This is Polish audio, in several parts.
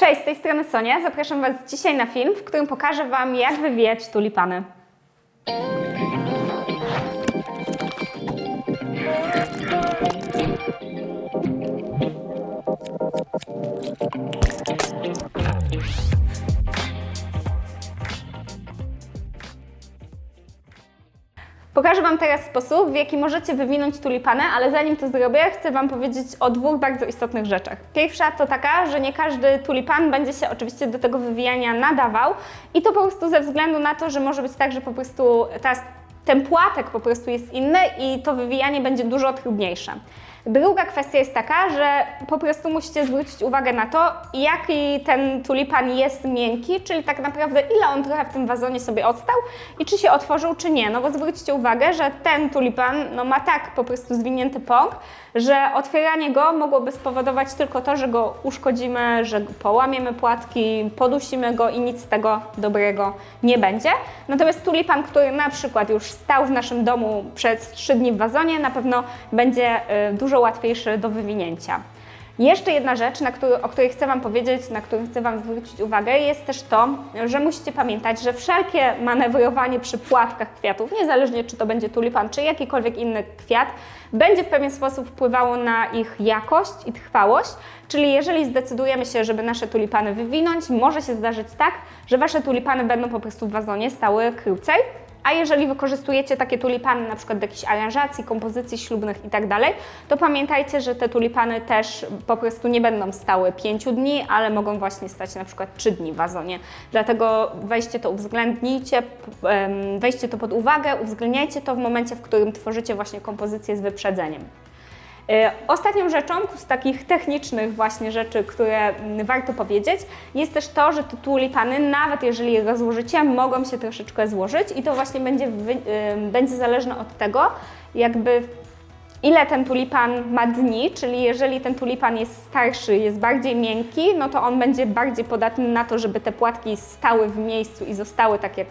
Cześć, z tej strony Sonia. Zapraszam Was dzisiaj na film, w którym pokażę Wam, jak wywijać tulipany. Pokażę Wam teraz sposób, w jaki możecie wywinąć tulipany, ale zanim to zrobię, chcę Wam powiedzieć o dwóch bardzo istotnych rzeczach. Pierwsza to taka, że nie każdy tulipan będzie się oczywiście do tego wywijania nadawał i to po prostu ze względu na to, że może być tak, że po prostu teraz ten płatek po prostu jest inny i to wywijanie będzie dużo trudniejsze. Druga kwestia jest taka, że po prostu musicie zwrócić uwagę na to, jaki ten tulipan jest miękki, czyli tak naprawdę ile on trochę w tym wazonie sobie odstał i czy się otworzył, czy nie. No bo zwróćcie uwagę, że ten tulipan no, ma tak po prostu zwinięty pąk, że otwieranie go mogłoby spowodować tylko to, że go uszkodzimy, że połamiemy płatki, podusimy go i nic z tego dobrego nie będzie. Natomiast tulipan, który na przykład już stał w naszym domu przez 3 dni w wazonie, na pewno będzie y, dużo łatwiejszy do wywinięcia. Jeszcze jedna rzecz, który, o której chcę Wam powiedzieć, na którą chcę Wam zwrócić uwagę, jest też to, że musicie pamiętać, że wszelkie manewrowanie przy płatkach kwiatów, niezależnie czy to będzie tulipan, czy jakikolwiek inny kwiat, będzie w pewien sposób wpływało na ich jakość i trwałość. Czyli jeżeli zdecydujemy się, żeby nasze tulipany wywinąć, może się zdarzyć tak, że Wasze tulipany będą po prostu w wazonie stały krócej, a jeżeli wykorzystujecie takie tulipany na przykład do jakichś aranżacji, kompozycji ślubnych i tak to pamiętajcie, że te tulipany też po prostu nie będą stały 5 dni, ale mogą właśnie stać na przykład 3 dni w wazonie. Dlatego weźcie to uwzględnijcie, weźcie to pod uwagę, uwzględniajcie to w momencie, w którym tworzycie właśnie kompozycję z wyprzedzeniem. E, Ostatnią rzeczą z takich technicznych właśnie rzeczy, które warto powiedzieć, jest też to, że tulipany, nawet jeżeli je rozłożycie, mogą się troszeczkę złożyć i to właśnie będzie, e, będzie zależne od tego, jakby ile ten tulipan ma dni, czyli jeżeli ten tulipan jest starszy, jest bardziej miękki, no to on będzie bardziej podatny na to, żeby te płatki stały w miejscu i zostały tak jak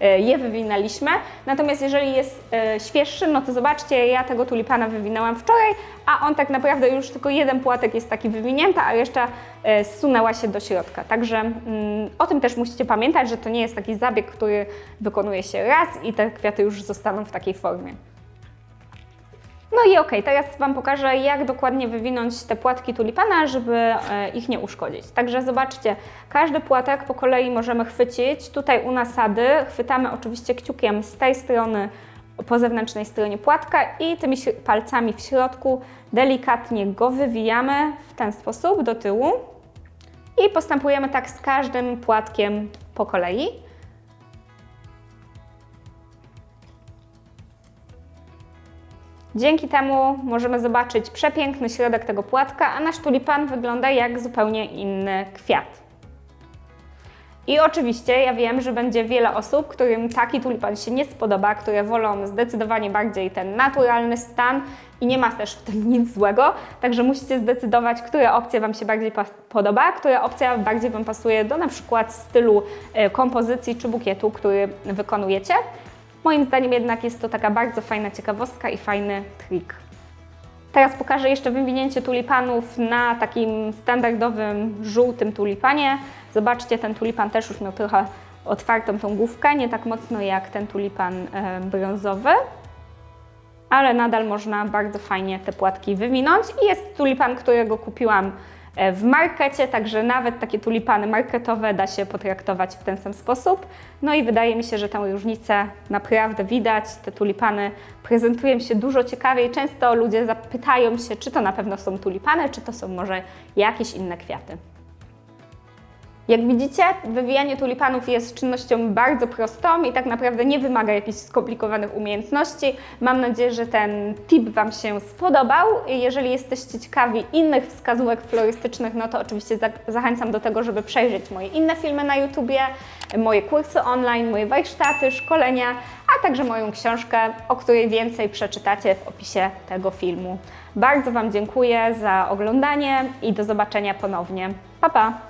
e, je wywinęliśmy. Natomiast jeżeli jest e, świeższy, no to zobaczcie, ja tego tulipana wywinęłam wczoraj, a on tak naprawdę już tylko jeden płatek jest taki wywinięty, a reszta e, zsunęła się do środka. Także mm, o tym też musicie pamiętać, że to nie jest taki zabieg, który wykonuje się raz i te kwiaty już zostaną w takiej formie. No i okej, teraz Wam pokażę, jak dokładnie wywinąć te płatki tulipana, żeby e, ich nie uszkodzić. Także zobaczcie, każdy płatek po kolei możemy chwycić. Tutaj u nasady chwytamy oczywiście kciukiem z tej strony po zewnętrznej stronie płatka i tymi palcami w środku delikatnie go wywijamy w ten sposób do tyłu i postępujemy tak z każdym płatkiem po kolei. Dzięki temu możemy zobaczyć przepiękny środek tego płatka, a nasz tulipan wygląda jak zupełnie inny kwiat. I oczywiście ja wiem, że będzie wiele osób, którym taki tulipan się nie spodoba, które wolą zdecydowanie bardziej ten naturalny stan i nie ma też w tym nic złego, także musicie zdecydować, która opcja Wam się bardziej podoba, która opcja bardziej Wam pasuje do na przykład stylu e, kompozycji czy bukietu, który wykonujecie. Moim zdaniem jednak jest to taka bardzo fajna ciekawostka i fajny trik. Teraz pokażę jeszcze wywinięcie tulipanów na takim standardowym żółtym tulipanie. Zobaczcie, ten tulipan też już miał trochę otwartą tą główkę, nie tak mocno jak ten tulipan e, brązowy, ale nadal można bardzo fajnie te płatki wywinąć. I jest tulipan, którego kupiłam w markecie, także nawet takie tulipany marketowe da się potraktować w ten sam sposób. No i wydaje mi się, że tę różnicę naprawdę widać. Te tulipany prezentują się dużo ciekawiej. Często ludzie zapytają się, czy to na pewno są tulipany, czy to są może jakieś inne kwiaty. Jak widzicie, wywijanie tulipanów jest czynnością bardzo prostą i tak naprawdę nie wymaga jakichś skomplikowanych umiejętności. Mam nadzieję, że ten tip Wam się spodobał. Jeżeli jesteście ciekawi innych wskazówek florystycznych, no to oczywiście za- zachęcam do tego, żeby przejrzeć moje inne filmy na YouTubie, moje kursy online, moje warsztaty, szkolenia, a także moją książkę, o której więcej przeczytacie w opisie tego filmu. Bardzo Wam dziękuję za oglądanie i do zobaczenia ponownie. Pa, pa!